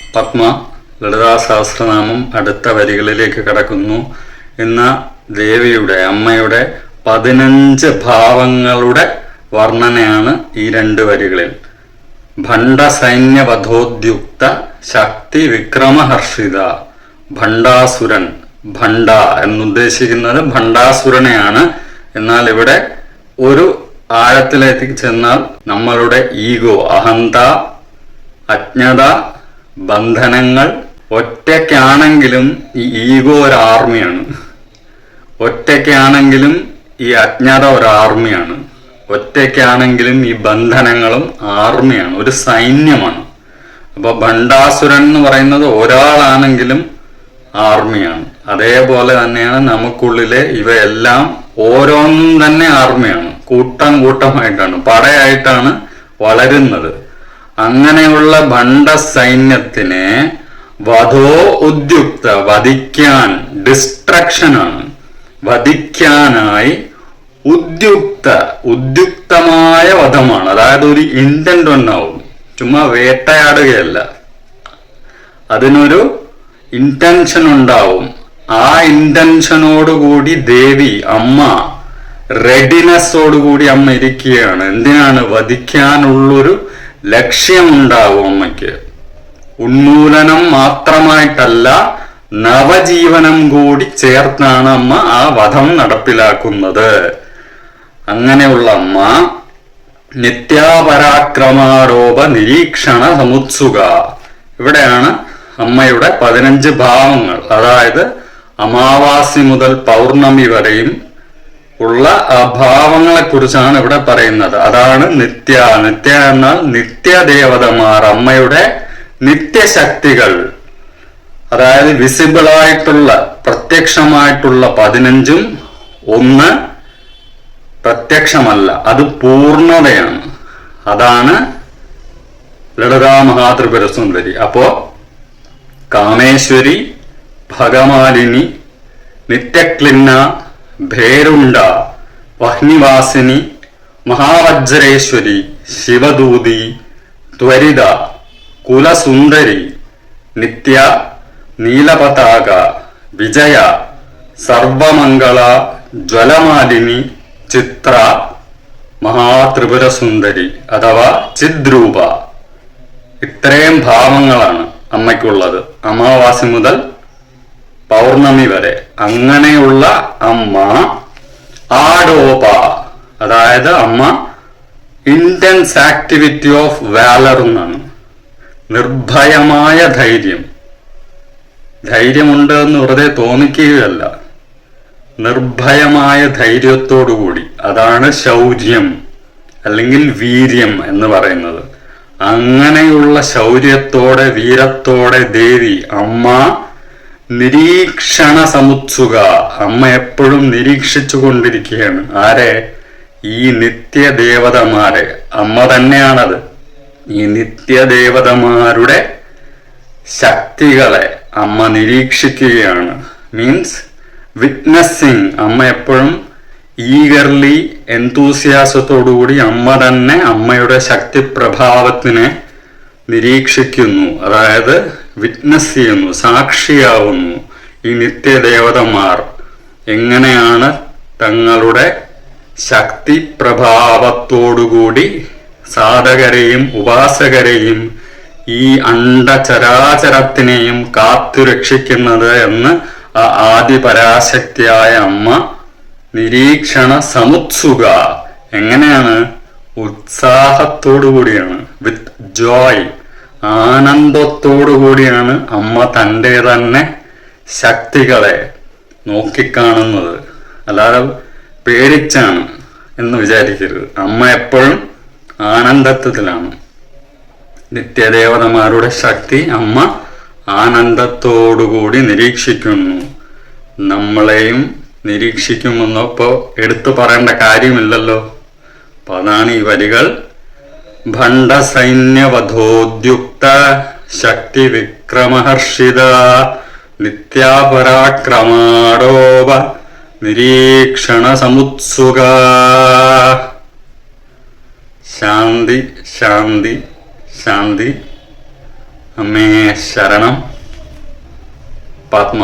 പത്മ ലളിതാ സഹസ്രനാമം അടുത്ത വരികളിലേക്ക് കടക്കുന്നു. എന്ന ദേവിയുടെ അമ്മയുടെ പതിനഞ്ച് ഭാവങ്ങളുടെ വർണനയാണ് ഈ രണ്ട് വരികളിൽ. ഭണ്ഡ സൈന്യവധോദ്യുക്ത ശക്തി വിക്രമഹർഷിത. ഭണ്ഡാസുരൻ ഭണ്ഡ എന്നുദ്ദേശിക്കുന്നത് ഭണ്ഡാസുരനെയാണ്. എന്നാൽ ഇവിടെ ഒരു ആഴത്തിലേക്ക് ചെന്നാൽ നമ്മളുടെ ഈഗോ അഹന്ത അജ്ഞത ബന്ധനങ്ങൾ ഒറ്റയ്ക്കാണെങ്കിലും ഈ ഈഗോ ഒരു ആർമിയാണ്. ഒറ്റയ്ക്കാണെങ്കിലും ഈ അജ്ഞത ഒരു ആർമിയാണ്. ഒറ്റയ്ക്കാണെങ്കിലും ഈ ബന്ധനങ്ങളും ആർമിയാണ്. ഒരു സൈന്യമാണ്. അപ്പൊ ഭണ്ഡാസുരൻ എന്ന് പറയുന്നത് ഒരാളാണെങ്കിലും ആർമിയാണ്. അതേപോലെ തന്നെയാണ് നമുക്കുള്ളിലെ ഇവയെല്ലാം ഓരോന്നും തന്നെ ആർമിയാണ്. കൂട്ടം കൂട്ടമായിട്ടാണ് പടയായിട്ടാണ് വളരുന്നത്. അങ്ങനെയുള്ള ഭണ്ഡ സൈന്യത്തിനെ വധോ ഉദ്യുക്ത വധിക്കാൻ ഡിസ്ട്രക്ഷനാണ് വധിക്കാനായി ഉദ്യുക്ത ഉദ്യുക്തമായ വധമാണ്. അതായത് ഒരു ഇന്റന്റ് ഉണ്ടാവും ചുമ്മാ വേട്ടയാടുകയല്ല. അതിനൊരു ഇന്റൻഷൻ ഉണ്ടാവും. ആ ഇന്റൻഷനോടുകൂടി ദേവി അമ്മ റെഡിനെസ്സോടുകൂടി അമ്മ ഇരിക്കുകയാണ്. എന്തിനാണ്? വധിക്കാനുള്ളൊരു ലക്ഷ്യമുണ്ടാവും അമ്മയ്ക്ക്. ഉന്മൂലനം മാത്രമായിട്ടല്ല നവജീവനം കൂടി ചേർത്താണ് അമ്മ ആ വധം നടപ്പിലാക്കുന്നത്. അങ്ങനെയുള്ള അമ്മ നിത്യാപരാക്രമാരോപ നിരീക്ഷണ സമുത്സുക. ഇവിടെയാണ് അമ്മയുടെ പതിനഞ്ച് ഭാവങ്ങൾ. അതായത് അമാവാസി മുതൽ പൗർണമി വരെയും ഉള്ള അഭാവങ്ങളെ കുറിച്ചാണ് ഇവിടെ പറയുന്നത്. അതാണ് നിത്യ. നിത്യ എന്നാൽ നിത്യദേവതമാർ അമ്മയുടെ നിത്യശക്തികൾ. അതായത് വിസിബിൾ ആയിട്ടുള്ള പ്രത്യക്ഷമായിട്ടുള്ള പതിനഞ്ചും ഒന്ന് പ്രത്യക്ഷമല്ല. അത് പൂർണതയാണ്. അതാണ് ലളിതാ മഹാതൃപുരസുന്ദരി അപ്പോ കാമേശ്വരി ഭഗമാലിനി നിത്യക്ലിന്ന ഭേരുണ്ട വഹ്നിവാസിനി മഹാവജ്രേശ്വരി ശിവദൂതി ത്വരിത കുലസുന്ദരി നിത്യ നീലപതാക വിജയ സർവമംഗള ജ്വലമാലിനി ചിത്ര മഹാത്രിപുരസുന്ദരി അഥവാ ചിദ്രൂപ. ഇത്രയും ഭാവങ്ങളാണ് അമ്മയ്ക്കുള്ളത്. അമാവാസി മുതൽ പൗർണമി വരെ. അങ്ങനെയുള്ള അമ്മ ആഡോപ അതായത് അമ്മ ഇന്റൻസ് ആക്ടിവിറ്റി ഓഫ് വാലർ എന്നാണ്. നിർഭയമായ ധൈര്യം. ധൈര്യമുണ്ട് എന്ന് വെറുതെ തോന്നിക്കുകയല്ല. നിർഭയമായ ധൈര്യത്തോടുകൂടി. അതാണ് ശൗര്യം അല്ലെങ്കിൽ വീര്യം എന്ന് പറയുന്നത്. അങ്ങനെയുള്ള ശൗര്യത്തോടെ വീരത്തോടെ ദേവി അമ്മ നിരീക്ഷണ സമുത്സുക. അമ്മ എപ്പോഴും നിരീക്ഷിച്ചു കൊണ്ടിരിക്കുകയാണ് ആരെ? ഈ നിത്യദേവതമാരെ. അമ്മ തന്നെയാണത്. ഈ നിത്യദേവതമാരുടെ ശക്തികളെ അമ്മ നിരീക്ഷിക്കുകയാണ്. Means witnessing. അമ്മ എപ്പോഴും ഈഗർലി എന്തൂസിയാസത്തോടുകൂടി അമ്മ തന്നെ അമ്മയുടെ ശക്തി പ്രഭാവത്തിനെ നിരീക്ഷിക്കുന്നു. അതായത് വിറ്റ്നസ് ചെയ്യുന്നു സാക്ഷിയാവുന്നു. ഈ നിത്യദേവതമാർ എങ്ങനെയാണ് തങ്ങളുടെ ശക്തി പ്രഭാവത്തോടുകൂടി സാധകരെയും ഉപാസകരെയും ഈ അണ്ടചരാചരത്തിനെയും കാത്തു രക്ഷിക്കുന്നത് എന്ന് ആ ആദിപരാശക്തിയായ അമ്മ നിരീക്ഷണ സമുത്സുക. എങ്ങനെയാണ്? ഉത്സാഹത്തോടു കൂടിയാണ് വിത്ത് ജോയ്. കൂടിയാണ് അമ്മ തന്റെ തന്നെ ശക്തികളെ നോക്കിക്കാണുന്നത്. അല്ലാതെ പേടിച്ചാണ് എന്ന് വിചാരിക്കരുത്. അമ്മ എപ്പോഴും ആനന്ദത്വത്തിലാണ് നിത്യദേവതമാരുടെ ശക്തി അമ്മ ആനന്ദത്തോടുകൂടി നിരീക്ഷിക്കുന്നു. നമ്മളെയും നിരീക്ഷിക്കുമെന്നപ്പോ എടുത്തു പറയേണ്ട കാര്യമില്ലല്ലോ. അപ്പൊ അതാണ് ഈ വരികൾ. ഭണ്ഡസൈന്യവധോദ്യുക്ത ശക്തി വിക്രമഹർഷിത നിത്യാപരാക്രമാടോപ നിരീക്ഷണ സമുത്സുക ശാന്തി ശാന്തി ശാന്തി അമ്മേ ശരണം പത്മ